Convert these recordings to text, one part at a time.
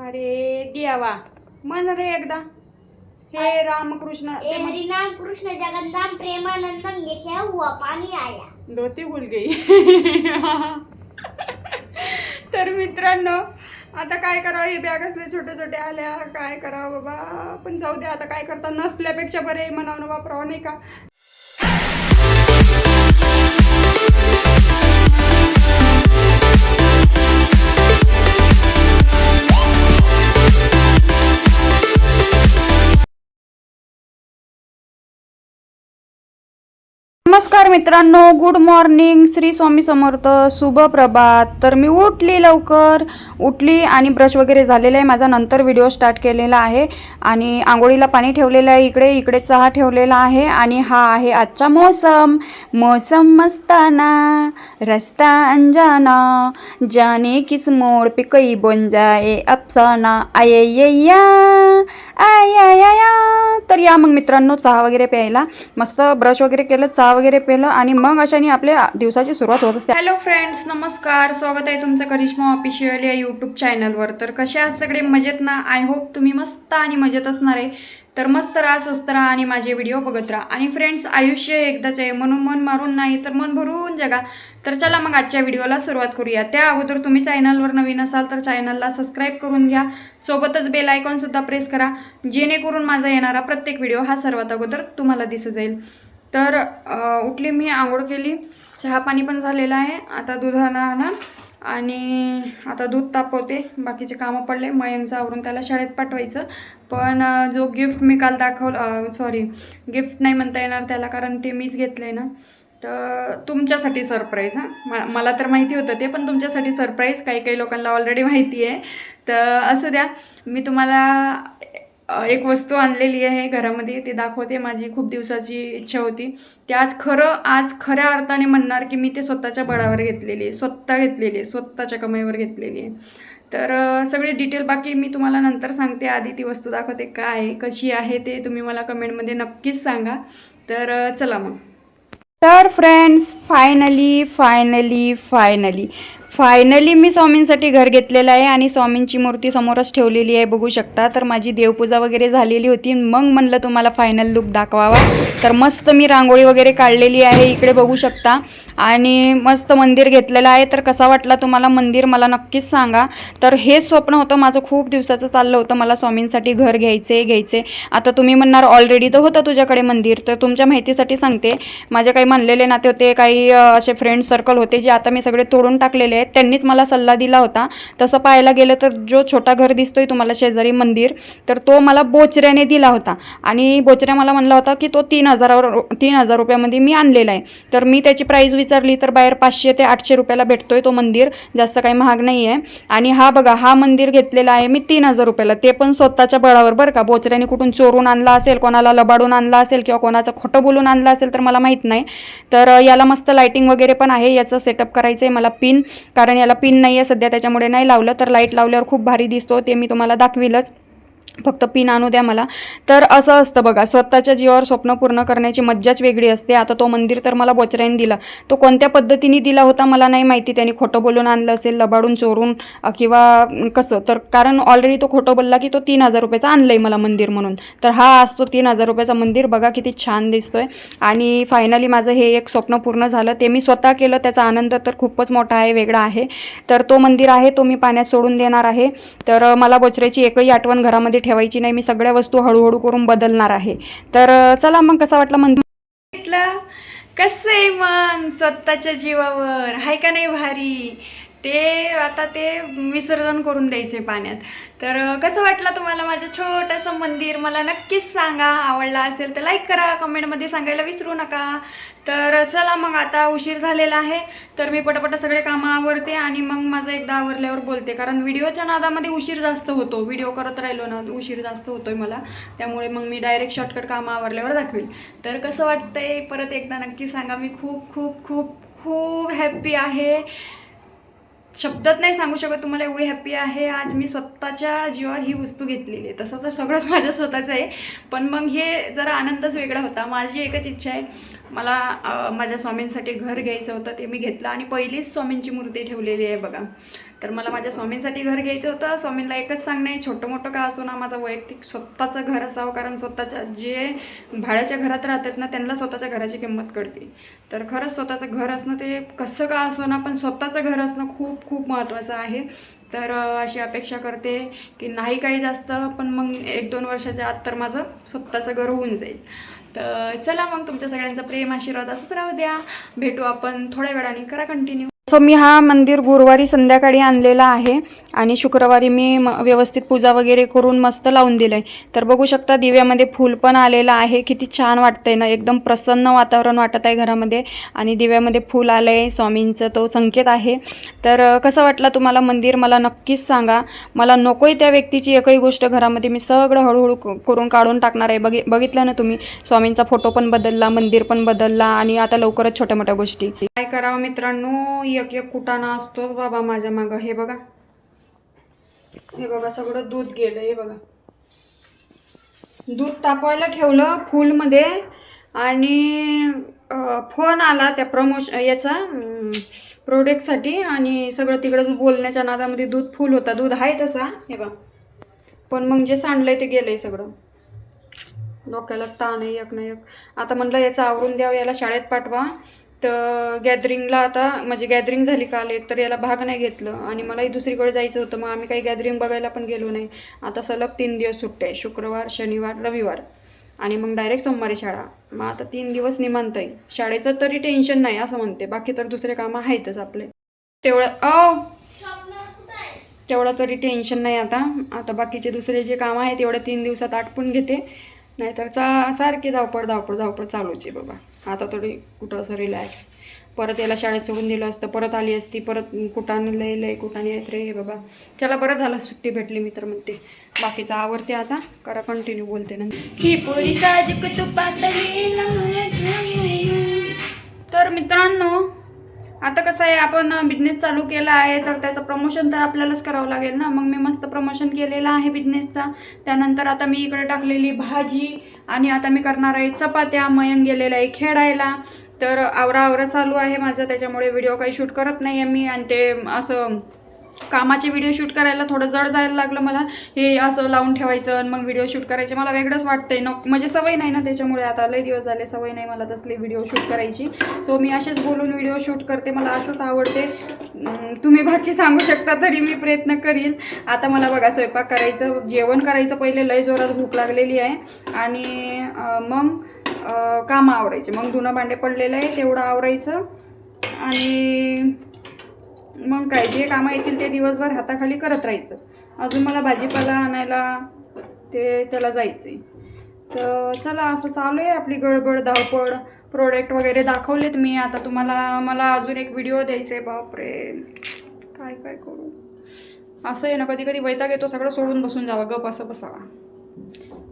अरे देवा मन रे एकदा. हे रामकृष्ण ए हरिनाम कृष्ण जगन्नाम प्रेमानंदम क्या हुआ पानी आया. धोती भूल गई. तर मित्रांनो आता काय करावं? हे बॅग असले छोटे छोटे आल्या. काय करावं बाबा? पण जाऊ दे आता काय करता? नसल्यापेक्षा बरे म्हणावं वापरावं नाही का? नमस्कार मित्रांनो गुड मॉर्निंग श्री स्वामी समर्थ शुभ प्रभात. तर मी उठली लवकर उठली आणि ब्रश वगैरे झालेला आहे. माझा नंतर व्हिडिओ स्टार्ट केलेला आहे. आणि आंघोळीला पाणी ठेवलेलं आहे इकडे इकडे चहा ठेवलेला आहे. आणि हा आहे आजचा मोसम. मौसम मस्ताना रस्ता अंजाना. जाने किस मोड पे कई बन जाए अफसाना आय्या तर या मग मित्रांनो चहा वगैरे प्यायला. मस्त ब्रश वगैरे केलं चहा वगैरे प्यायला आणि मग अशाने आपल्या दिवसाची सुरुवात होत असते. हॅलो फ्रेंड्स नमस्कार. स्वागत आहे तुमचं करिश्मा ऑफिशियल या यूट्यूब चॅनलवर तर कसे आहात सगळे? मजेत ना? आय होप तुम्ही मस्त आणि मजेत असणार आहे. तर मस्त राहा स्वस्त राहा आणि माझे व्हिडिओ बघत राहा. आणि फ्रेंड्स आयुष्य एकदाच आहे. म्हणून मन मारून नाही तर मन भरून जगा. तर चला मग आजच्या व्हिडिओला सुरुवात करूया. त्या अगोदर तुम्ही चॅनलवर नवीन असाल तर चॅनलला सबस्क्राईब करून घ्या. सोबतच बेल आयकॉनसुद्धा प्रेस करा. जेणेकरून माझा येणारा प्रत्येक व्हिडिओ हा सर्वात अगोदर तुम्हाला दिसत जाईल. तर उठली मी आंघोळ केली. चहा पाणी पण झालेलं आहे. आता दुधाला ना आणि आता दूध तापवते. बाकीचे कामं पडले. मयंकचं आवरून त्याला शाळेत पाठवायचं. पण जो गिफ्ट मी काल दाखवलं सॉरी गिफ्ट नाही म्हणता येणार त्याला कारण ते मीच घेतलं आहे ना. तर तुमच्यासाठी सरप्राईज हां. मा मला तर माहिती होतं ते पण तुमच्यासाठी सरप्राईज काही काही लोकांना ऑलरेडी माहिती आहे. तर असू द्या. मी तुम्हाला एक वस्तू आणलेली आहे घरामध्ये ती दाखवते माझी खूप दिवसाची इच्छा होती. ते आज खरं आज खऱ्या अर्थाने म्हणणार की मी ते स्वतःच्या बळावर घेतलेली आहे स्वतः घेतलेली आहे स्वतःच्या कमाईवर घेतलेली आहे. तर सगळी डिटेल बाकी मी तुम्हाला नंतर सांगते. आधी ती वस्तू दाखवते काय आहे कशी आहे ते तुम्ही मला कमेंटमध्ये नक्कीच सांगा. तर चला मग. तर friends finally finally finally finally मी स्वामींसाठी घर घेतलेलं आहे आणि स्वामींची मूर्ती समोरच ठेवलेली आहे बघू शकता. तर माझी देवपूजा वगैरे झालेली होती. मग म्हणलं तुम्हाला फायनल लुक दाखवावा. तर मस्त मी रांगोळी वगैरे काढलेली आहे इकडे बघू शकता. आणि मस्त मंदिर घेतलेलं आहे. तर कसा वाटला तुम्हाला मंदिर? मला नक्कीच सांगा. तर हे स्वप्न होतं. माझं खूप दिवसाचं चाललं होतं. मला स्वामींसाठी घर घ्यायचे घ्यायचे. आता तुम्ही म्हणणार ऑलरेडी तर होतं तुझ्याकडे मंदिर. तर तुमच्या माहितीसाठी सांगते. माझे काही म्हणलेले नाते होते काही असे फ्रेंड सर्कल होते जे आता मी सगळे तोडून टाकलेले आहेत. त्यांनीच मला सल्ला दिला होता. तसं पाहायला गेलं तर जो छोटा घर दिसतोय तुम्हाला शेजारी मंदिर तर तो मला बोचऱ्याने दिला होता. आणि बोचऱ्या मला म्हणला होता की तो तीन हजारावर तीन हजार रुपयामध्ये मी आणलेला आहे. तर मी त्याची प्राईस विचारली तर बाहेर पाचशे ते आठशे रुपयाला भेटतोय तो मंदिर. जास्त काही महाग नाही आहे. आणि हा बघा हा मंदिर घेतलेला आहे मी तीन हजार रुपयाला. ते पण स्वतःच्या बळावर बरं का. बोचऱ्याने कुठून चोरून आणला असेल कोणाला लबाडून आणला असेल किंवा कोणाचं खोटं बोलून आणलं असेल तर मला माहीत नाही. तर याला मस्त लाईटिंग वगैरे पण आहे. याचं सेटअप करायचं आहे मला पिन कारण याला पिन नाही आहे सध्या त्याच्यामुळे नाही लावलं. तर लाइट लावल्यावर खूप भारी दिसतो ते मी तुम्हाला दाखविलंच. फक्त पिन आणू द्या मला. तर असं असतं बघा स्वतःच्या जीवावर स्वप्न पूर्ण करण्याची मज्जाच वेगळी असते. आता तो मंदिर तर मला बोचऱ्याने दिला. तो कोणत्या पद्धतीने दिला होता मला नाही माहिती. त्यांनी खोटं बोलून आणलं असेल लबाडून चोरून किंवा कसं? तर कारण ऑलरेडी तो खोटं बोलला की तो तीन हजार रुपयाचा आणलं आहे मला मंदिर म्हणून. तर हा असतो तीन हजार रुपयाचा मंदिर. बघा किती छान दिसतोय. आणि फायनली माझं हे एक स्वप्न पूर्ण झालं. ते मी स्वतः केलं. त्याचा आनंद तर खूपच मोठा आहे वेगळा आहे. तर तो मंदिर आहे तो मी पाण्यात सोडून देणार आहे. तर मला बोचऱ्याची एकही आठवण घरामध्ये ठेवायची नाही. मी सगळ्या वस्तू हळूहळू करून बदलणार आहे. तर चला मग कसा वाटला मंदिर कसं आहे मग स्वतःच्या जीवावर? हाय का नाही भारी? ते आता ते विसर्जन करून द्यायचे पाण्यात. तर कसं वाटलं तुम्हाला माझं छोटंसं मंदिर? मला नक्कीच सांगा. आवडला असेल तर लाईक करा. कमेंटमध्ये सांगायला विसरू नका. तर चला मग आता उशीर झालेला आहे. तर मी पटापट सगळे कामं आवरते आणि मग माझं एकदा आवरल्यावर बोलते. कारण व्हिडिओच्या नादामध्ये उशीर जास्त होतो. व्हिडिओ करत राहिलो ना उशीर जास्त होतोय मला. त्यामुळे मग मी डायरेक्ट शॉर्टकट कामं आवरल्यावर दाखवेल. तर कसं वाटतंय? परत एकदा नक्की सांगा. मी खूप खूप खूप खूप हॅप्पी आहे. शब्दात नाही सांगू शकत तुम्हाला एवढी हॅप्पी आहे आज मी स्वतःच्या जीवावर ही वस्तू घेतलेली आहे. तसं तर सगळंच माझ्या स्वतःचं आहे. पण मग हे जरा आनंदच वेगळा होता. माझी एकच इच्छा आहे मला माझ्या स्वामींसाठी घर घ्यायचं होतं ते मी घेतलं आणि पहिलीच स्वामींची मूर्ती ठेवलेली आहे बघा. तर मला माझ्या स्वामींसाठी घर घ्यायचं होतं. स्वामींना एकच सांगणे छोटं मोठं का असो ना माझं वैयक्तिक स्वतःचं घर असावं कारण स्वतःच्या जे भाड्याच्या घरात राहतात ना त्यांना स्वतःच्या घराची किंमत कळते. तर खरंच स्वतःचं घर असणं ते कसं का असो ना पण स्वतःचं घर असणं खूप खूप महत्त्वाचं आहे. तर अशी अपेक्षा करते की नाही काही जास्त पण मग एक दोन वर्षाच्या आत तर माझं स्वतःचं घर होऊन जाईल. तर चला मग तुमच्या सगळ्यांचा प्रेम आशीर्वाद असंच राहू द्या. भेटू आपण थोड्या वेळाने. करा कंटिन्यू सो मी हा मंदिर गुरुवारी संध्याकाळी आणलेला आहे आणि शुक्रवारी मी म व्यवस्थित पूजा वगैरे करून मस्त लावून दिलं आहे तर बघू शकता दिव्यामध्ये फूल पण आलेलं आहे. किती छान वाटतंय ना. एकदम प्रसन्न वातावरण वाटत आहे घरामध्ये आणि दिव्यामध्ये फूल आलं आहे स्वामींचं. तो संकेत आहे. तर कसा कसं वाटलं तुम्हाला मंदिर? मला नक्कीच सांगा. मला नको आहे त्या व्यक्तीची एकही गोष्ट घरामध्ये. मी सगळं हळूहळू करून काढून टाकणार आहे. बघि बघितलं ना तुम्ही? स्वामींचा फोटो पण बदलला मंदिर पण बदलला आणि आता लवकरच छोट्या मोठ्या गोष्टी. करावं मित्रांनो. एक एक कुटाणा असतो बाबा माझ्या मागं. हे बघा. हे बघा सगळं दूध गेलं. हे बघा. दूध तापवायला ठेवलं फुलमध्ये. आणि फोन आला त्या प्रमोशन याचा प्रोडक्टसाठी. आणि सगळं तिकडं बोलण्याच्या नादामध्ये दूध फुल होता. दूध आहे तसा. हे बघा. पण मग जे सांडलंय ते गेलंय सगळं. डोक्याला ताण आहे एक ना एक. आता म्हणलं याचं आवरून द्यावं याला शाळेत पाठवा. तर गॅदरिंगला आता म्हणजे गॅदरिंग झाली काल एक तर याला भाग नाही घेतलं. आणि मलाही दुसरीकडे जायचं होतं मग आम्ही काही गॅदरिंग बघायला पण गेलो नाही. आता सलग तीन दिवस सुट्टे आहे शुक्रवार शनिवार रविवार. आणि मग डायरेक्ट सोमवारी शाळा. मग आता तीन दिवस निमांत आहे. शाळेचं तरी टेन्शन नाही असं म्हणते. बाकी तर दुसरे कामं आहेतच आपले. तेवढं अ! तेवढं तरी टेन्शन नाही आता. आता बाकीचे दुसरे जे कामं आहेत तेवढ्या तीन दिवसात आटपून घेते. नाहीतर चा सारखी धावपळ धावपळ धावपळ चालूच आहे बाबा. आता थोडी कुठं असं रिलॅक्स परत याला शाळेत सोडून दिलं असतं परत आली असती परत कुठाने लय लय कुठाने येत रे बाबा. चला बरं झालं सुट्टी भेटली मी तर म्हणते. बाकीचं आवडते आता करा कंटिन्यू बोलते नंतर. ही तर मित्रांनो आता कसं आहे आपण बिझनेस चालू केला आहे तर त्याचं प्रमोशन तर आपल्यालाच करावं लागेल ना? मग मी मस्त प्रमोशन केलेलं आहे बिझनेसचा त्यानंतर आता मी इकडे टाकलेली भाजी आणि आता मी करणार आहे चपात्या मयंक गेलेला आहे खेळायला. तर आवरा आवरा चालू आहे माझं त्याच्यामुळे व्हिडिओ काही शूट करत नाही आहे मी. आणि ते असं कामाचे व्हिडिओ शूट करायला थोडं जड जायला लागलं मला. हे असं लावून ठेवायचं आणि मग व्हिडिओ शूट करायचे. मला वेगळंच वाटतंय. न म्हणजे सवय नाही ना त्याच्यामुळे. आता लय दिवस झाले सवय नाही मला तसली व्हिडिओ शूट करायची. सो मी असेच बोलून व्हिडिओ शूट करते. मला असंच आवडते. तुम्ही बाकी सांगू शकता तरी मी प्रयत्न करील आता मला बघा स्वयंपाक करायचं जेवण करायचं. पहिले लय जोरात भूक लागलेली आहे. आणि मग कामं आवरायचे. मग धुणं भांडे पडलेलं आहे तेवढं आवरायचं. आणि मग काय जे कामं येतील ते दिवसभर हाताखाली करत राहायचं. अजून मला भाजीपाला आणायला ते त्याला जायचं तर चला असं चालू आहे आपली गडबड धावपळ. प्रोडक्ट वगैरे दाखवलेत मी. आता तुम्हाला मला अजून एक व्हिडिओ द्यायचा आहे बापरे. काय काय करू? असं आहे ना कधी कधी वैताग येतो सगळं सोडून बसून जावा. गप असं बसावा.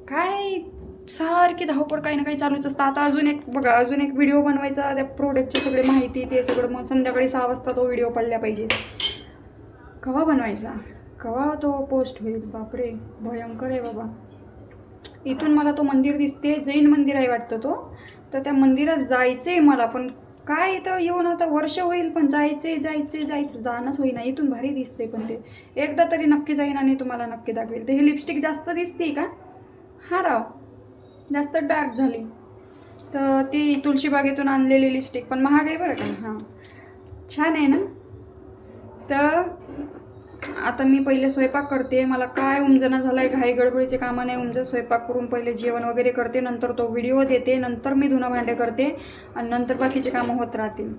काय? सारखी धावपळ काही ना काही चालूच असतं. आता अजून एक बघा अजून एक व्हिडिओ बनवायचा त्या प्रोडक्टची सगळी माहिती ते सगळं मग संध्याकाळी सहा वाजता तो व्हिडिओ पडल्या पाहिजे. कवा बनवायचा? कवा तो पोस्ट होईल? बापरे भयंकर आहे बाबा. इथून मला तो मंदिर दिसते जैन मंदिर आहे वाटतं तो. तर त्या मंदिरात जायचं आहे मला पण काय इथं येऊन आता वर्ष होईल पण जायचे जायचे जायचं जाणंच होईना इथून भारी दिसते पण ते. एकदा तरी नक्की जाईन आणि तुम्हाला नक्की दाखवेल. तर ही लिपस्टिक जास्त दिसते का? हा राव. जास्त डार्क झाली. तर ती तुळशीबागेतून आणलेली लिपस्टिक पण महाग आहे बरं का? हां. छान आहे ना? तर आता मी पहिले स्वयंपाक करते. मला काय उमजना झाला आहे घाई गडबडीचे कामं नाही उमजत. स्वयंपाक करून पहिले जेवण वगैरे करते. नंतर तो व्हिडिओ देते. नंतर मी धुणं भांडे करते. आणि नंतर बाकीचे कामं होत राहतील.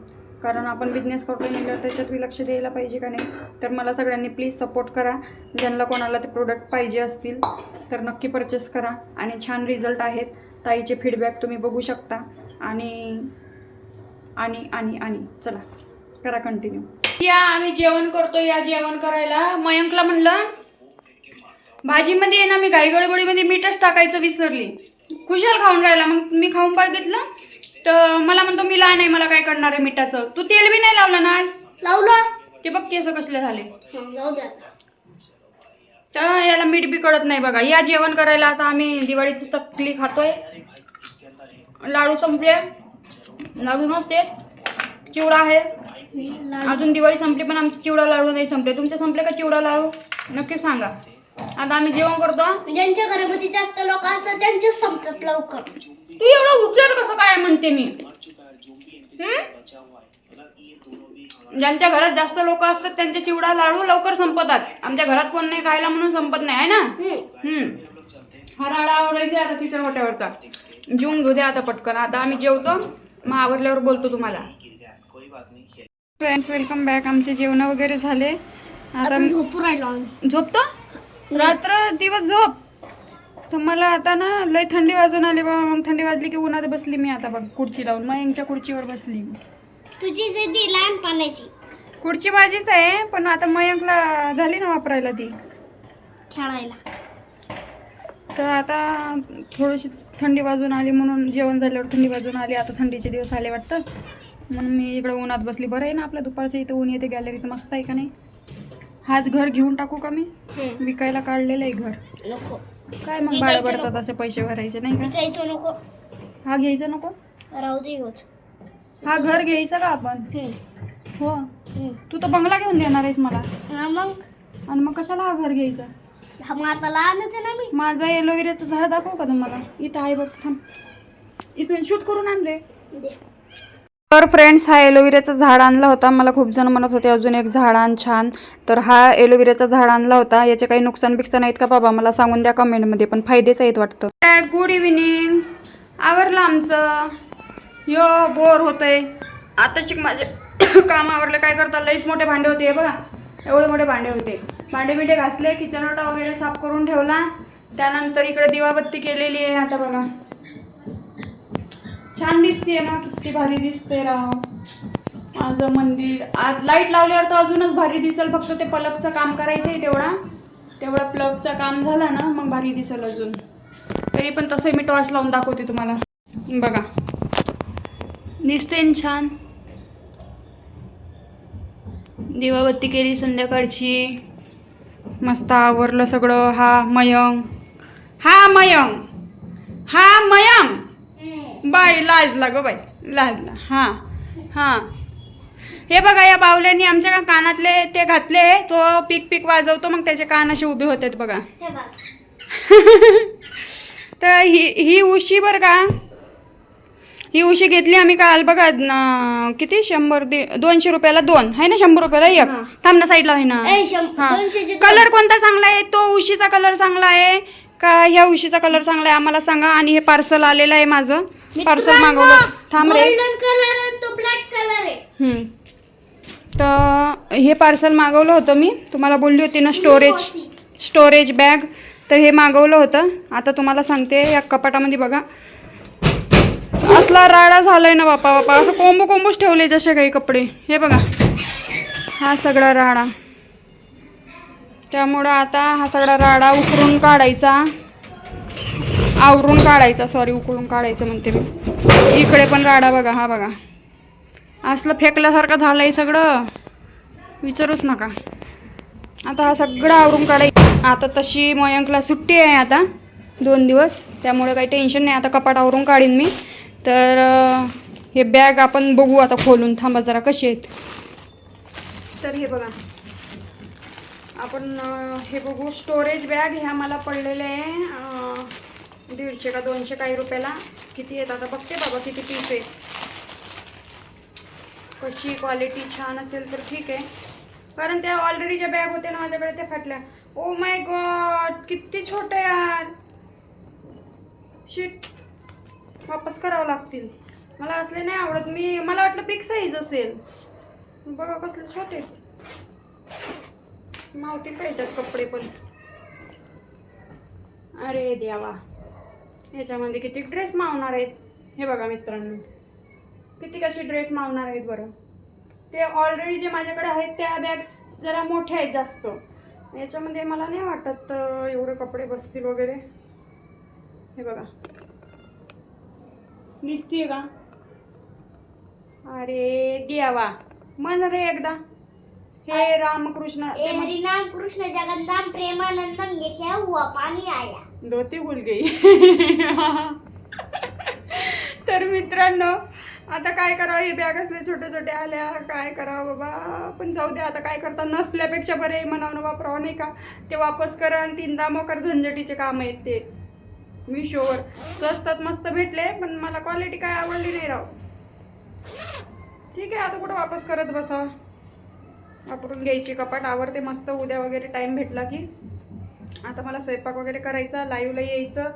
कारण आपण बिझनेस करतोय म्हटल्यावर त्याच्यात बी लक्ष द्यायला पाहिजे का नाही? तर मला सगळ्यांनी प्लीज सपोर्ट करा. ज्यांना कोणाला ते प्रोडक्ट पाहिजे असतील. तर नक्की परचेस करा. आणि छान रिझल्ट आहेत. ताईचे फीडबॅक तुम्ही बघू शकता. आणि आणि आणि आणि. चला करा कंटिन्यू या आम्ही जेवण करतो या जेवण करायला. मयंकला म्हणलं भाजीमध्ये आहे ना मी घाई गडबडीमध्ये मीठच टाकायचं विसरली. खुशाल खाऊन राहिला. मग मी खाऊन बघितलं तर मला म्हणतो मी लहान आहे मला काय करणार आहे मिठाचं? तू तेल बी नाही लावलं ना आज? लावलं. ते बघ केस कसले झाले. तर याला मीठ बी कळत नाही बघा. या जेवण करायला आता आम्ही दिवाळीची चकली खातोय. लाडू संपले. लाडू नसते चिवडा आहे. अजून दिवाळी संपली पण आमचे चिवडा लाडू नाही संपले. तुमचे संपले का चिवडा लाडू? नक्की सांगा. आता आम्ही जेवण करतो. ज्यांच्या घरामध्ये जास्त लोक असतात त्यांचे संपतात लवकर. तू एवढं हुशार कसं काय म्हणते मी? ज्यांच्या घरात जास्त लोक असतात त्यांचे चिवडा लाडू लवकर संपतात. आमच्या घरात कोण नाही खायला म्हणून संपत नाही आहे ना? हम्म. हा राडा आवडायचा आता किचन वाट्यावरचा. जेवून घेऊ द्या आता पटकन. आता आम्ही जेवतो. मग आवरल्यावर बोलतो तुम्हाला. फ्रेंड्स वेलकम बॅक आमचे जेवण वगैरे झाले. आता झोपू राहिलो झोपतो? रात्र दिवस झोप. तर मला आता ना लय थंडी वाजून आली बाबा. मग थंडी वाजली की उन्हात बसली मी आता बघ खुर्ची लावून. मग यांच्या खुर्चीवर बसली तुझी जे ती लहानपणाची. खुर्ची माझीच आहे पण आता मयंकला झाली ना वापरायला ती. खेळायला. तर आता थोडीशी थंडी वाजून आली म्हणून जेवण झाल्यावर थंडी वाजून आली आता थंडीचे दिवस आले वाटतं. म्हणून मी इकडं उन्हात बसली. बरं आहे ना आपल्या दुपारचं? इथं ऊन येते गॅलरी तर मस्त आहे का नाही? हाच घर घेऊन टाकू का मी? विकायला काढलेलं आहे घर. नको. काय मग विकायचं नको. भरतात असे पैसे भरायचे नाही का? विकायचं नको. हा घ्यायचा नको? राहू दे हा घर घ्यायचा का आपण? हो. हा तू तर बंगला घेऊन देणार आहेस मला. मग? आणि मग कशाला हा घर घ्यायचा? आता लहानच आहे ना मी. माझं एलोवेराचं झाड दाखव का तुम्हाला? इथं आहे बघ थांब. इथून शूट करून आण रे. तर फ्रेंड्स हा एलोवेराचं झाड आणला होता. मला खूप जण म्हणत होते अजून एक झाड आण छान. तर हा एलोवेराचं झाड आणला होता. याचे काही नुकसान बिकसान आहेत का बाबा? मला सांगून द्या कमेंटमध्ये पण फायदेच आहेत वाटतं. गुड इव्हिनिंग आवरलं आमचं. यो बोर होतंय. आता शिक माझे काम आवडलं काय करता लईच मोठे भांडे होते बघा. एवढे मोठे भांडे होते. भांडे बिंडे घासले किचन ओटा वगैरे साफ करून ठेवला. त्यानंतर इकडे दिवाबत्ती केलेली आहे आता बघा. छान दिसते ना किती भारी दिसते राव. माझं मंदिर. आज लाइट लावल्यावर तर अजूनच भारी दिसेल. फक्त ते पलकचं काम करायचं आहे तेवढा तेवढा प्लगचं काम झालं ना मग भारी दिसेल अजून. तरी पण तसं मी टॉर्च लावून दाखवते तुम्हाला. बघा. दिसते छान. दिवाबत्ती केली संध्याकाळची. मस्त आवरलं सगळं. हा मयंग हा मयंग हा मयंग बाय लाजला ग बाई. लाजला हां हां. हे बघा या बावल्यांनी आमच्या का कानातले ते घातले. तो पीक पीक वाजवतो मग त्याचे कान असे उभे होतात बघ. तर ही ही उशी बरं का? ही उशी घेतली आम्ही काल बघा न- किती? शंभर दि दोनशे रुपयाला दोन. आहे ना शंभर रुपयाला एक. थांब ना साईडला आहे ना. ए, शं- हा. दोनशेचे दोन. कलर कोणता चांगला आहे? तो उशीचा कलर चांगला आहे. का ह्या उशीचा कलर चांगला आहे? आम्हाला सांगा. आणि हे पार्सल आलेलं आहे माझं. पार्सल मागवलं. थांब रे. गोल्डन कलर आणि तो ब्लॅक कलर आहे. हम्म. तर हे पार्सल मागवलं होतं मी. तुम्हाला बोलली होती ना स्टोरेज स्टोरेज बॅग तर हे मागवलं होतं. आता तुम्हाला सांगते या कपाटामध्ये बघा. असला राडा झालाय ना बापा बापा. असं कोंबू कोंबूच ठेवले जसे काही कपडे. हे बघा. हा सगळा राडा. त्यामुळं आता हा सगळा राडा उकरून काढायचा. आवरून काढायचा. सॉरी उकळून काढायचं म्हणते मी. इकडे पण राडा बघा. हा बघा. असलं फेकल्यासारखं झालं आहे सगळं. विचारूच नका. आता हा सगळं आवरून काढाय आता तशी मयंकला सुट्टी आहे आता. दोन दिवस. त्यामुळे काही टेन्शन नाही. आता कपाट आवरून काढीन मी. तर हे बॅग आपण बघू आता खोलून. थांबा जरा कशी आहेत? तर हे बघा. आपण हे बघू. स्टोरेज बॅग ह्या मला पडलेले आहे. दीडशे का दोनशे काही रुपयाला. किती आहेत आता? बघते बाबा किती पीस आहेत. कशी क्वालिटी छान असेल तर ठीक आहे. कारण त्या ऑलरेडी ज्या बॅग होत्या ना माझ्याकडे त्या फाटल्या. ओ माय गॉड किती छोटं यार. शिट वापस करावं लागतील. मला असले नाही आवडत. मी मला वाटलं बिग साईज असेल. बघा कसले छोटे मावतील पाहिजेत कपडे पण. अरे देवा. ह्याच्यामध्ये किती ड्रेस मावणार आहेत. हे बघा मित्रांनो. किती कसे ड्रेस मावणार आहेत बरं. ते ऑलरेडी जे माझ्याकडे आहेत त्या बॅग्स जरा मोठ्या आहेत जास्त. याच्यामध्ये मला नाही वाटत एवढे कपडे बसतील वगैरे. हे बघा. दिसतीये का? अरे देवा. मन रे एकदा. हे रामकृष्ण ए हरिनाम कृष्ण जगन्नाम प्रेमानंदम ये क्या हुआ पानी आया. धोती भूल गई. तर मित्रांनो आता काय करावं? हे बॅग असले छोटे छोटे आल्या. काय करावं बाबा? पण जाऊ दे आता काय करता? नसल्यापेक्षा बरे म्हणावं वापरावं नाही का? ते वापस करा आणि तीनदा मोकर झंझटीचे काम आहेत ते. मिशोवर स्वस्तात मस्त भेटले पण मला क्वालिटी काय आवडली नाही राव. ठीक आहे आता कुठं वापस करत बसा. वापरून घ्यायची कपाट आवडते मस्त उद्या वगैरे टाईम भेटला की. आता मला स्वयंपाक वगैरे करायचा लाईव्हला यायचं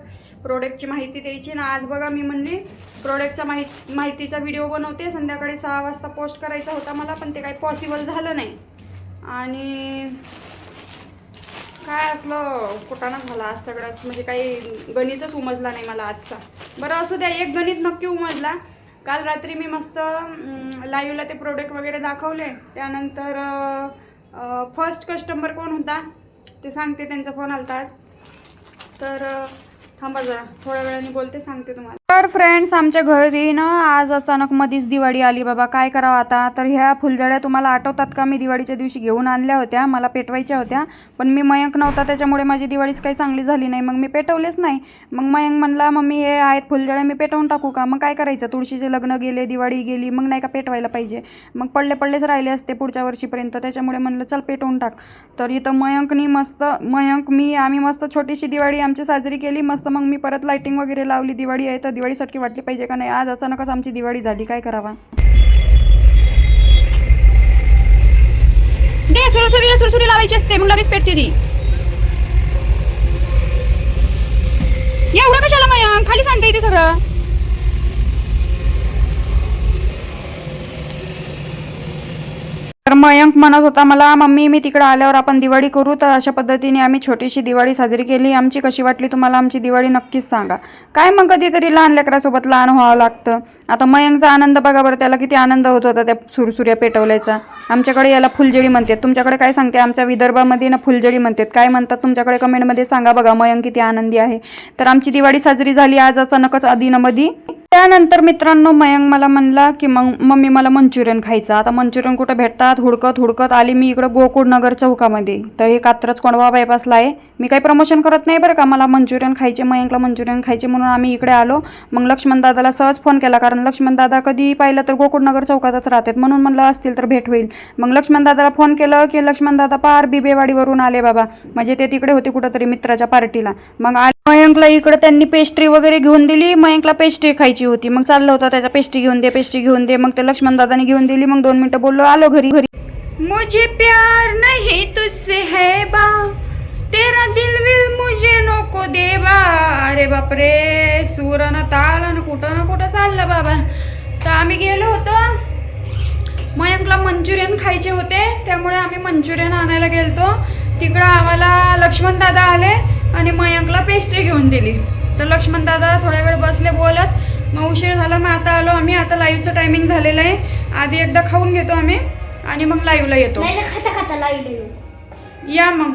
प्रोडक्टची माहिती द्यायची ना आज बघा मी म्हणली प्रोडक्टच्या माहिती माहितीचा व्हिडिओ बनवते संध्याकाळी सहा वाजता पोस्ट करायचा होता मला पण ते काही पॉसिबल झालं नाही. आणि काय असलं? कुटाणा झाला आज सगळंच? म्हणजे काही गणितच उमजला नाही मला आजचा. बरं असू द्या एक गणित नक्की उमजला. काल रात्री मी मस्त लाईव्हला ते प्रोडक्ट वगैरे दाखवले. त्यानंतर फर्स्ट कस्टमर कोण होता? ते सांगते त्यांचा फोन आलता आज. तर थांबा जरा थोड्या वेळाने बोलते सांगते तुम्हाला. तर फ्रेंड्स आमच्या घरी ना आज अचानक मधीच दिवाळी आली. बाबा काय करावं आता? तर ह्या फुलझड्या तुम्हाला आठवतात का? मी दिवाळीच्या दिवशी घेऊन आणल्या होत्या मला पेटवायच्या होत्या पण मी मयंक नव्हता त्याच्यामुळे माझी दिवाळीच काही चांगली झाली नाही. मग मी पेटवलेच नाही. मग मयंक म्हणला मम्मी हे आहेत फुलझड्या मी पेटवून टाकू का? मग काय करायचं? तुळशीचे लग्न गेले दिवाळी गेली मग नाही का पेटवायला पाहिजे? मग पडले पडलेच राहिले असते पुढच्या वर्षीपर्यंत त्याच्यामुळे म्हणलं चल पेटवून टाक. तर इथं मयंकनी मस्त मयंक मी आम्ही मस्त छोटीशी दिवाळी आमची साजरी केली. मस्त मग मी परत लाईटिंग वगैरे लावली दिवाळी आहे तर दिवाळीसाठी वाटली पाहिजे का नाही? आज अचानकच आमची दिवाळी झाली. काय करावा? दे सुरसुरीला सुरसुरी लावायची असते. मग लगेच पेटते ती. एवढं कशाला मयंक खाली सांगते येते सगळं. तर मयंक म्हणत होता मला मम्मी मी तिकडे आल्यावर आपण दिवाळी करू. तर अशा पद्धतीने आम्ही छोटीशी दिवाळी साजरी केली. आमची कशी वाटली तुम्हाला? आमची दिवाळी नक्कीच सांगा. काय मग कधीतरी लहान लेकरासोबत लहान व्हावं लागतं. आता मयंकचा आनंद बघा बरं त्याला किती आनंद होत होता त्या सुरसुऱ्या पेटवल्याचा. आमच्याकडे याला फुलजडी म्हणतात. तुमच्याकडे काय सांगते? आमच्या विदर्भामध्ये ना फुलजडी म्हणतात. काय म्हणतात तुमच्याकडे कमेंटमध्ये सांगा बघा. मयंक किती आनंदी आहे. तर आमची दिवाळी साजरी झाली आज अचानकच अधीनमधी त्यानंतर मित्रांनो मयंक मला म्हणला की मग मम्मी मला मंचुरियन खायचं. आता मंचुरियन कुठं भेटतात? हुडकत हुडकत आली. मी इकडं गोकुळ नगर चौकामध्ये. तर हे कात्रच कोंडवा बायपासला आहे. मी काही प्रमोशन करत नाही बरं का. मला मंचुरियन खायचे मयंकला मंचुरियन खायचे म्हणून आम्ही इकडे आलो. मग लक्ष्मण दादाला सहज फोन केला. कारण लक्ष्मणदादा कधी पाहिलं तर गोकुळ नगर चौकातच राहतात. म्हणून म्हणलं असतील तर भेट होईल. मग लक्ष्मण दादाला फोन केलं की लक्ष्मणदादा पार बिबेवाडीवरून आले बाबा. म्हणजे ते तिकडे होते कुठंतरी मित्राच्या पार्टीला मग आ- मयंकला इकडं त्यांनी पेस्ट्री वगैरे घेऊन दिली. मयंकला पेस्ट्री खायची होती. मग चाललं होतं त्याचा पेस्ट्री घेऊन दे पेस्ट्री घेऊन दे. मग ते लक्ष्मण दादाने घेऊन दिली. मग दोन मिनिटं बोललो आलो घरी घरी. मुझे प्यार नहीं तुझसे है बा. तेरा दिल विल मुझे नको देवा. अरे बापरे सुरन ताल कुठं ना कुठं चाललं बाबा. तर आम्ही गेलो होतो. मयंकला मंचुरियन खायचे होते. त्यामुळे आम्ही मंचुरियन आणायला गेलतो. तिकडं आम्हाला लक्ष्मण दादा आले. आणि मयंकला पेस्ट्री घेऊन दिली. तर लक्ष्मण दादा थोड्या वेळ बसले बोलत मग उशीर झाला मग आता आलो आम्ही. आता लाईव्हचं टायमिंग झालेलं आहे. आधी एकदा खाऊन घेतो आम्ही आणि मग लाईव्हला येतो. खाता खाता लाईव्ह या मग.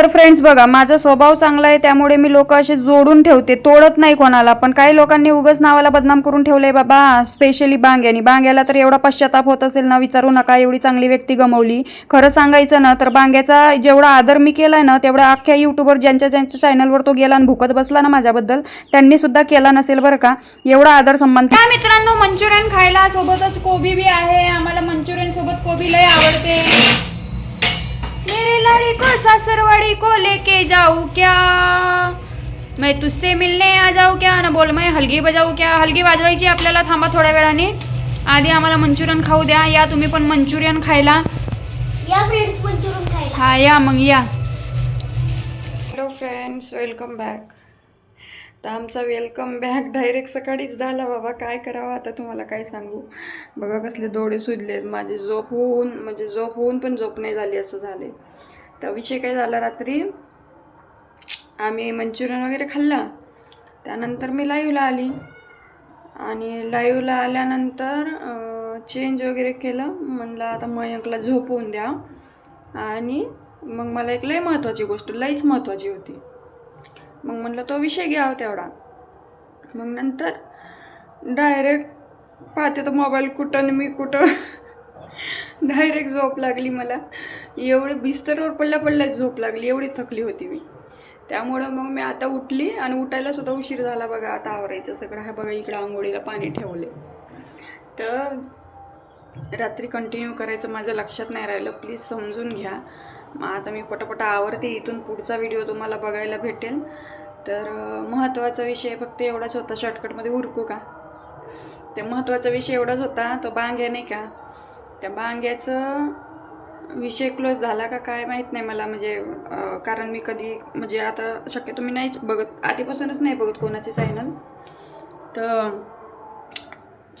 तर फ्रेंड्स बघा माझा स्वभाव चांगला आहे त्यामुळे मी लोक असे जोडून ठेवते. तोडत नाही कोणाला पण काही लोकांनी उगच नावाला बदनाम करून ठेवलंय बाबा. स्पेशली बांग्यानी. बांग्याला तर एवढा पश्चाताप होत असेल ना विचारू नका एवढी चांगली व्यक्ती गमवली. खरं सांगायचं ना तर बांग्याचा जेवढा आदर मी केलाय ना तेवढा अख्ख्या युट्यूबवर ज्यांच्या ज्यांच्या चॅनलवर तो गेला आणि भुकत बसला ना माझ्याबद्दल त्यांनी सुद्धा केला नसेल बरं का. एवढा आदर सन्मान काय मित्रांनो मंचुरियन खायला सोबतच कोबी बी आहे. आम्हाला मंचुरियन सोबत कोबी लय आवडते. मेरे लाड़ी को सासरवाड़ी को लेके जाऊँ क्या? मैं तुझसे मिलने आ जाऊ क्या? ना बोल मैं हलगी बजाऊ क्या? हलगी वाजवायची आपल्याला थांबा थोड्या वेळाने. आधी आम्हाला मंचुरियन खाऊ द्या या तुम्ही पण मंचुरियन खायला. या फ्रेंड्स मंचुरियन खायला. हा या मग या. हॅलो फ्रेंड्स वेलकम बॅक तर आमचा वेलकम बॅक डायरेक्ट सकाळीच झाला बाबा. काय करावं आता तुम्हाला काय सांगू? बघा कसले डोळे सुजले माझे झोप होऊन म्हणजे झोप होऊन पण झोप नाही झाली असं झाले तर विषय काय झाला रात्री? आम्ही मंचुरियन वगैरे खाल्ला. त्यानंतर मी लाईव्हला आली. आणि लाईव्हला आल्यानंतर चेंज वगैरे केलं. म्हणलं आता मयंकला झोपवून द्या. आणि मग मला एक लय महत्त्वाची गोष्ट लईच महत्त्वाची होती. मग म्हणलं तो विषय घ्यावा हो तेवढा. मग नंतर डायरेक्ट पाहते तर मोबाईल कुठं आणि मी कुठं. डायरेक्ट झोप लागली मला. एवढी बिस्तरवर पडल्या पडल्याच झोप लागली एवढी थकली होती मी. त्यामुळं मग मी आता उठली आणि उठायला सुद्धा उशीर झाला बघा आता आवरायचं सगळं. हा बघा इकडं आंघोळीला पाणी ठेवले. तर रात्री कंटिन्यू करायचं माझ्या लक्षात नाही राहिलं. प्लीज समजून घ्या. आता मी पटापटा आवरते इथून पुढचा व्हिडिओ तुम्हाला बघायला भेटेल. तर महत्त्वाचा विषय फक्त एवढाच होता शॉर्टकटमध्ये उरकू का? ते महत्त्वाचा विषय एवढाच होता तो बांग्या नाही का? त्या बांग्याचं विषय क्लोज झाला का काय माहीत नाही मला म्हणजे कारण मी कधी म्हणजे आता शक्यतो मी नाहीच बघत आधीपासूनच नाही बघत कोणाचे चॅनल तर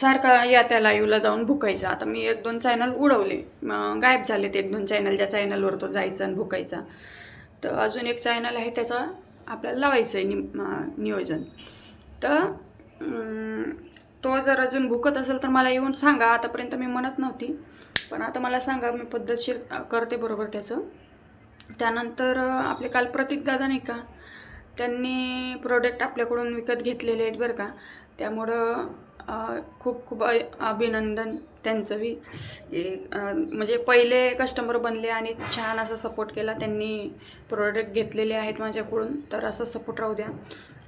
सारखा या त्या लाईव्हला जाऊन भुकायचा. आता मी एक दोन चॅनल उडवले. मग गायब ते एक दोन चॅनल ज्या चॅनलवर तो जायचा आणि भुकायचा. तर अजून एक चॅनल आहे त्याचा आपल्याला लावायचं आहे नि नियोजन. तर तो जर अजून भुकत असेल तर मला येऊन सांगा. आतापर्यंत मी म्हणत नव्हती. पण आता मला सांगा मी पद्धतशीर करते बरोबर त्याचं. त्यानंतर आपले काल प्रतीकदादा नाही का त्यांनी प्रोडक्ट आपल्याकडून विकत घेतलेले आहेत बरं का. त्यामुळं खूप खूप अभिनंदन त्यांचं बी म्हणजे पहिले कस्टमर बनले आणि छान असा सपोर्ट केला. त्यांनी प्रोडक्ट घेतलेले आहेत माझ्याकडून. तर असं सपोर्ट राहू द्या.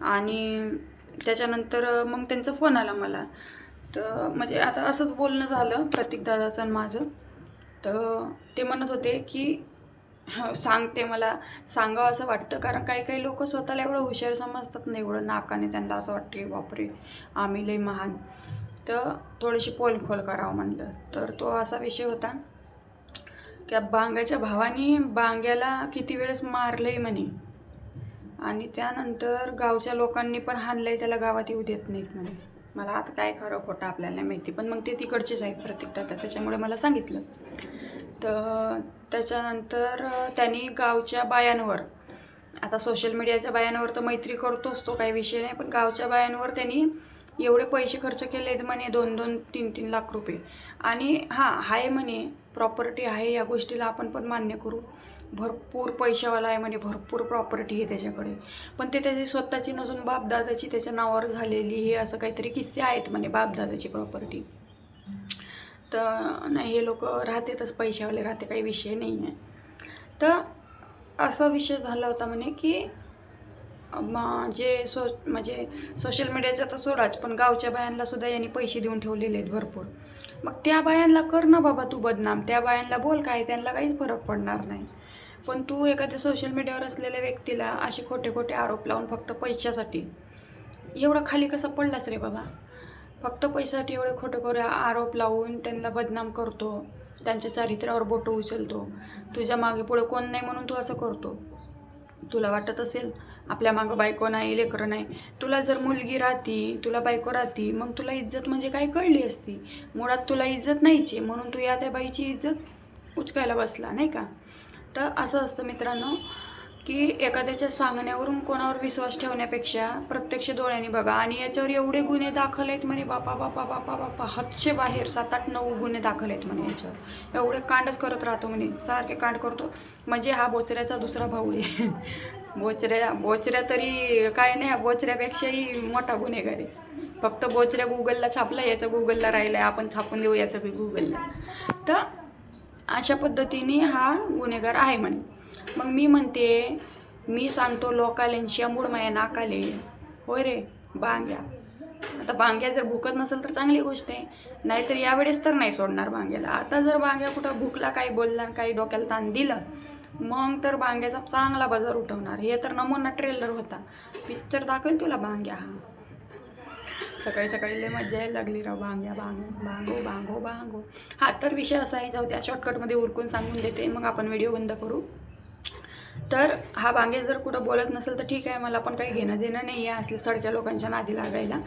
आणि त्याच्यानंतर मग त्यांचा फोन आला मला. तर म्हणजे आता असंच बोलणं झालं प्रतीक दादाचं आणि माझं. तर ते म्हणत होते की सांगते मला. सांगावं असं वाटतं. कारण काही काही लोक स्वतःला एवढं हुशार समजतात ना एवढं नाकाने त्यांना असं वाटतं की बापरे आम्ही लई महान. तर थोडीशी पोलखोल करावं म्हणलं. तर तो असा विषय होता की बांग्याच्या भावाने बांग्याला किती वेळेस मारलंय म्हणे. आणि त्यानंतर गावच्या लोकांनी पण हाणलंय त्याला गावात येऊ देत नाहीत म्हणे. मला आता काय खरं खोटं आपल्याला नाही माहिती पण मग ते तिकडचेच आहेत प्रत्येक त्याच्यामुळे मला सांगितलं. तर त्याच्यानंतर त्यांनी गावच्या बायांवर आता सोशल मीडियाच्या बायांवर तर मैत्री करतोच तो काही विषय नाही पण गावच्या बायांवर त्यांनी एवढे पैसे खर्च केले आहेत म्हणे दोन दोन तीन तीन लाख रुपये. आणि हां आहे म्हणे प्रॉपर्टी आहे या गोष्टीला आपण पण मान्य करू. भरपूर पैशावाला आहे म्हणे भरपूर प्रॉपर्टी आहे त्याच्याकडे. पण ते त्याची स्वतःची नसून बापदादाची त्याच्या नावावर झालेली हे असं काहीतरी किस्से आहेत म्हणे बापदादाची प्रॉपर्टी तर नाही हे लोक राहतेतच पैशावाले राहते काही विषय नाही आहे. तर असा विषय झाला होता म्हणे की जे सो म्हणजे सोशल मीडियाचा तर सोडाच पण गावच्या बायांना सुद्धा यांनी पैसे देऊन ठेवलेले आहेत भरपूर. मग त्या बायांना कर ना बाबा तू बदनाम त्या बायांना बोल काय त्यांना काहीच फरक पडणार नाही. पण तू एखाद्या सोशल मीडियावर असलेल्या व्यक्तीला असे खोटे खोटे आरोप लावून फक्त पैशासाठी एवढा खाली कसा पडलास रे बाबा? फक्त पैशासाठी एवढे खोटे खोटे आरोप लावून त्यांना बदनाम करतो. त्यांच्या चारित्र्यावर बोटं उचलतो. तुझ्या मागे पुढे कोण नाही म्हणून तू असं करतो. तुला वाटत असेल आपल्या मागं बायको नाही लेकरं नाही. तुला जर मुलगी राहती तुला बायको राहती मग तुला इज्जत म्हणजे काय कळली असती? मुळात तुला इज्जत नाहीची म्हणून तू या त्या बाईची इज्जत उचकायला बसला नाही का? तर असं असतं मित्रांनो. की एखाद्याच्या सांगण्यावरून कोणावर विश्वास ठेवण्यापेक्षा प्रत्यक्ष डोळ्याने बघा. आणि याच्यावर एवढे गुन्हे दाखल आहेत म्हणे बापा बापा बापा बापा. हातशे बाहेर सात आठ नऊ गुन्हे दाखल आहेत म्हणे याच्यावर. एवढे कांडच करत राहतो म्हणे. सारखे कांड करतो. म्हणजे हा बोचऱ्याचा दुसरा भाऊ आहे. बोचऱ्या बोचऱ्या तरी काय नाही बोचऱ्यापेक्षाही मोठा गुन्हेगार आहे. फक्त बोचऱ्या गुगलला छापला याचं गुगलला राहिलं आहे आपण छापून देऊ याचं बी गुगलला. तर अशा पद्धतीने हा गुन्हेगार आहे म्हणे. मग मी म्हणते मी सांगतो लोकाले शंभूड माया नाकाले. होय रे बांग्या आता बांग्या जर भुकत नसेल तर चांगली गोष्ट आहे. नाहीतर यावेळेस तर नाही सोडणार बांग्याला आता जर बांग्या कुठं भुकला काही बोलला काही डोक्याला ताण दिलं मग तर बांग्याचा चांगला बाजार उठवणार. हे तर नमुना ट्रेलर होता. पिक्चर दाखवेल तुला बांग्या हा. सकाळी सकाळी लय मजा यायला लागली राव. बांग्या भांगो बांगो बांगो बांगो हा तर विषय असा आहे जाऊ त्या शॉर्टकटमध्ये उरकून सांगून देते. मग आपण व्हिडिओ बंद करू. तर हा बांगे जर कुठं बोलत नसेल तर ठीक आहे मला पण काही घेणं देणं नाही आहे असल्या सडक्या लोकांच्या नादी लागायला.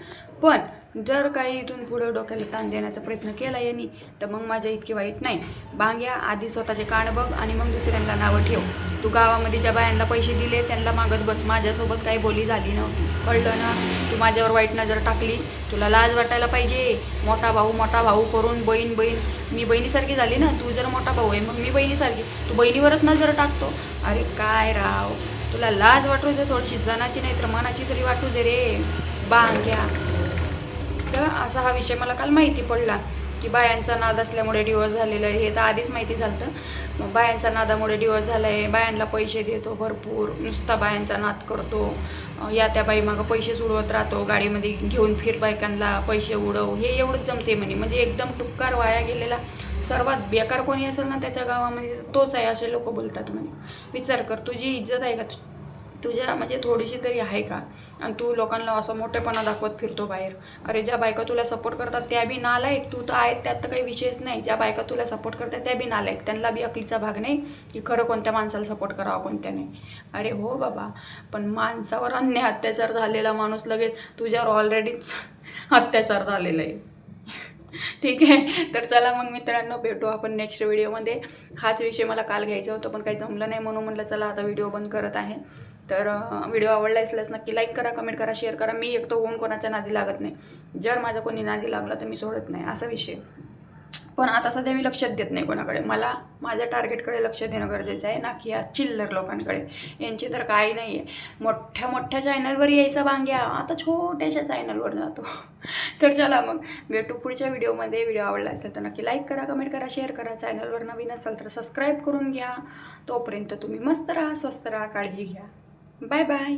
पण जर काही इथून पुढं डोक्याला ताण देण्याचा प्रयत्न केला यांनी तर मग माझ्या इतकी वाईट नाही. बांग्या आधी स्वतःचे कान बघ आणि मग दुसऱ्यांना नावं ठेव. तू गावामध्ये ज्या बायांना पैसे दिले त्यांना मागत बस. माझ्यासोबत काही बोली झाली नव्हती. कळलं ना? तू माझ्यावर वाईट नजर टाकली. तुला लाज वाटायला पाहिजे. मोठा भाऊ मोठा भाऊ करून बहीण बहीण. मी बहिणीसारखी झाली ना? तू जर मोठा भाऊ आहे मग मी बहिणीसारखी. तू बहिणीवरच नजर टाकतो. अरे काय राव? तुला लाज वाटू दे थोडीशी. जनाची नाही तर मनाची तरी वाटू दे रे. बांग्या. असा हा विषय मला काल माहिती पडला की बायांचा नाद असल्यामुळे डिवोर्स झालेला आहे. हे तर आधीच माहिती झालं मग बायांचा नादामुळे डिवोर्स झाला आहे बायांना पैसे देतो भरपूर. नुसता बायांचा नाद करतो. या त्या बाई मागं पैसे उडवत राहतो. गाडीमध्ये घेऊन फिर बायकांना पैसे उडव. हे एवढंच जमते म्हणे. म्हणजे एकदम टुक्कार वाया गेलेला सर्वात बेकार कोणी असेल ना त्याच्या गावामध्ये तोच आहे असे लोक बोलतात म्हणे. विचार कर. तुझी इज्जत आहे का? तुझ्या म्हणजे थोडीशी तरी आहे का? आणि तू लोकांना असं मोठेपणा दाखवत फिरतो बाहेर. अरे ज्या बायका तुला सपोर्ट करतात त्या बी नालायक. तू तर आहेत त्यात तर काही विषयच नाही. ज्या बायका तुला सपोर्ट करतात त्या बी नालायक. त्यांना बी अकलीचा भाग नाही की खरं कोणत्या माणसाला सपोर्ट करावा कोणत्या नाही. अरे हो बाबा पण माणसावर अन्य अत्याचार झालेला माणूस लगेच तुझ्यावर ऑलरेडीच अत्याचार झालेला आहे. ठीक आहे. तर चला मग मित्रांनो भेटू आपण नेक्स्ट व्हिडिओमध्ये हाच विषय मला काल घ्यायचा होता पण काही जमलं नाही म्हणून म्हटलं चला आता व्हिडिओ बंद करत आहे. तर व्हिडिओ आवडला असल्यास नक्की लाईक करा कमेंट करा शेअर करा. मी एक तर होऊन कोणाच्या नादी लागत नाही. जर माझा कोणी नादी लागला तर मी सोडत नाही. असा विषय. पण आता सध्या मी लक्षात देत नाही कोणाकडे. मला माझ्या टार्गेटकडे लक्ष देणं गरजेचं आहे ना की या चिल्लर लोकांकडे. यांची तर काही नाही आहे मोठ्या मोठ्या चॅनलवर यायचा वांग्या आता छोट्याशा चॅनलवर जातो. तर चला मग. भेटू पुढच्या व्हिडिओमध्ये व्हिडिओ आवडला असेल तर नक्की लाईक करा कमेंट करा शेअर करा. चॅनलवर नवीन असाल तर सबस्क्राईब करून घ्या. तोपर्यंत तुम्ही मस्त राहा स्वस्त राहा काळजी घ्या. Bye bye